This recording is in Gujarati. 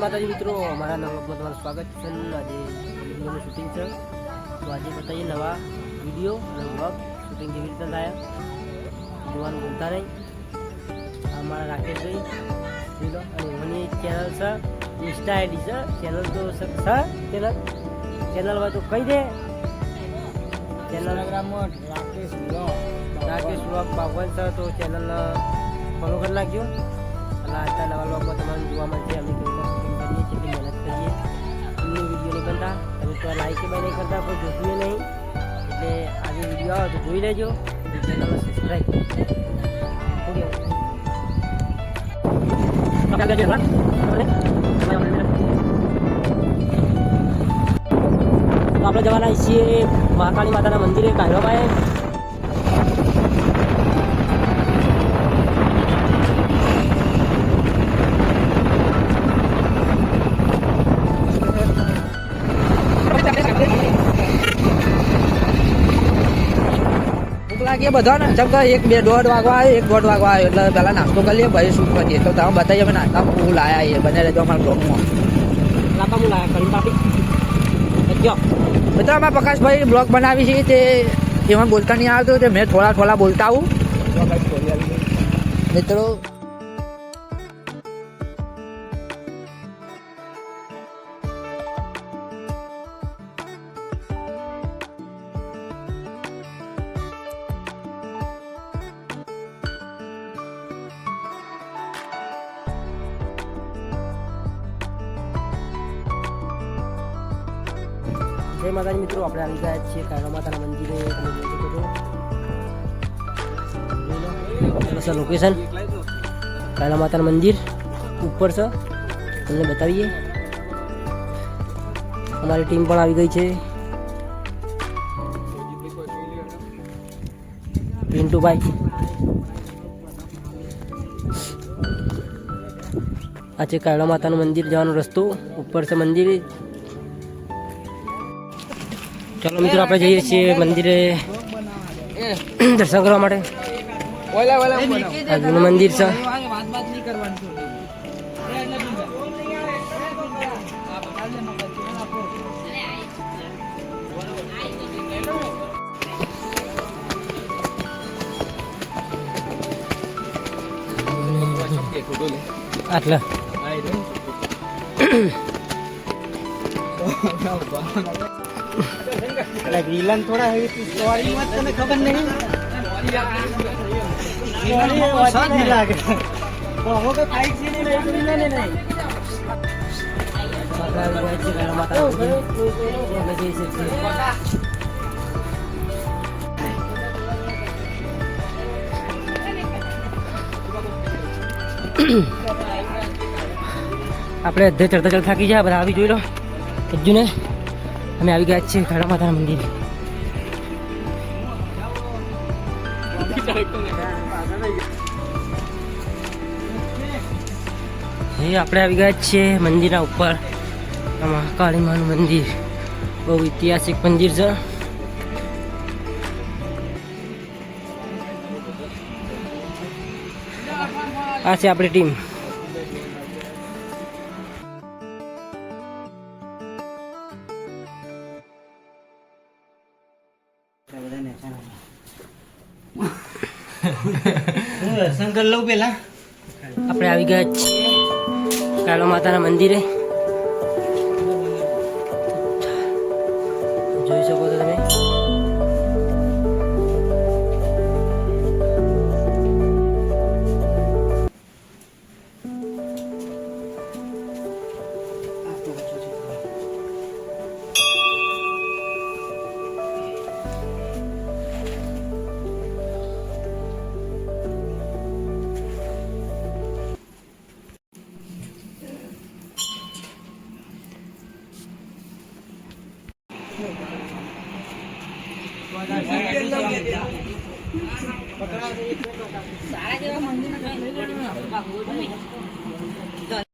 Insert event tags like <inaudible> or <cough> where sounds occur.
માતાજી મિત્રો, અમારા નવા બ્લોગમાં તમારું સ્વાગત છે આજે વિડીયોનું શૂટિંગ છે. તો આજે બતાવીએ નવા વીડિયો અને બ્લોગ શૂટિંગ કેવી રીતે થયા, જોવાનું ભૂલતા નહીં. અમારા રાકેશભાઈ જોઈ અને એમની ચેનલ છે, ઇન્સ્ટા આઈડી છે. ચેનલ તો છે ચેનલ ચેનલ હોય તો કહી દે. Channel Rakesh blog Rakesh blog Bagwan છે, તો ચેનલ ફોલો કરી નાખજો. અને આજના નવા બ્લોગમાં તમારે જોવા મળશે. અમે કરતા. તમે તો લાઈક કે નહીં કરતા પણ જોશું નહીં. એટલે આજે વીડિયો આવે તો જોઈ લેજો. ચેનલ સબસ્ક્રાઈબ આપણે જવાના છીએ મહાકાળી માતાના મંદિરે કાયરોભાઈ ભૂખ બધાને બધા ને જેમ એક બે દોઢ વાગવા આવ્યો એક દોઢ વાગવા આવ્યો એટલે પહેલાં નાસ્તો કરી લઈએ ભાઈ શું કરીએ. તો તમે બતાવીએ અમે નાસ્તા હું લાયા છીએ. બને રહેજો અમારા બ્લોગમાં. લાંબા લાયા? કરી પાપી જો. મિત્રો અમે પ્રકાશભાઈ બ્લોગ બનાવી છે તે એમાં બોલતા નહીં આવતું તે મેં થોડા થોડા બોલતા આવું. મિત્રો જય માતાજી મિત્રો, આપણે આવી ગયા છીએ કાયરો માતાના મંદિરે. તમે જોઈ લોકેશન કાયરા માતાનું મંદિર ઉપર છે. તમને બતાવીએ. અમારી ટીમ પણ આવી ગઈ છે. પિન્ટુભાઈ. આ છે કાયરા માતાનું મંદિર જવાનો રસ્તો. ઉપર છે મંદિર. ચાલો મિત્રો આપણે જઈએ છીએ મંદિરે દર્શન કરવા માટે. જૂનું મંદિર છે. આટલા. વિલન થોડા સ્ટોરી માં તને ખબર નહીં. લાગે. આપણે આવી તો થાય છે માતાના મંદિરે. નહીં. આપણે અધે ચડતા ચડતા થાકી જાય બધા આવી જોઈ લો. હજુ ને અમે આવી ગયા છીએ ઘણા માતાના મંદિર. એ આપણે આવી ગયા છીએ મંદિરના ઉપર. મહાકાળી માનું મંદિર. બહુ ઐતિહાસિક મંદિર છે. આ છે આપણી ટીમ. <laughs> કરી લઉં પેલા? આપણે આવી ગયા છીએ. કાળો માતાના મંદિરે. સારા જેવા મંદિર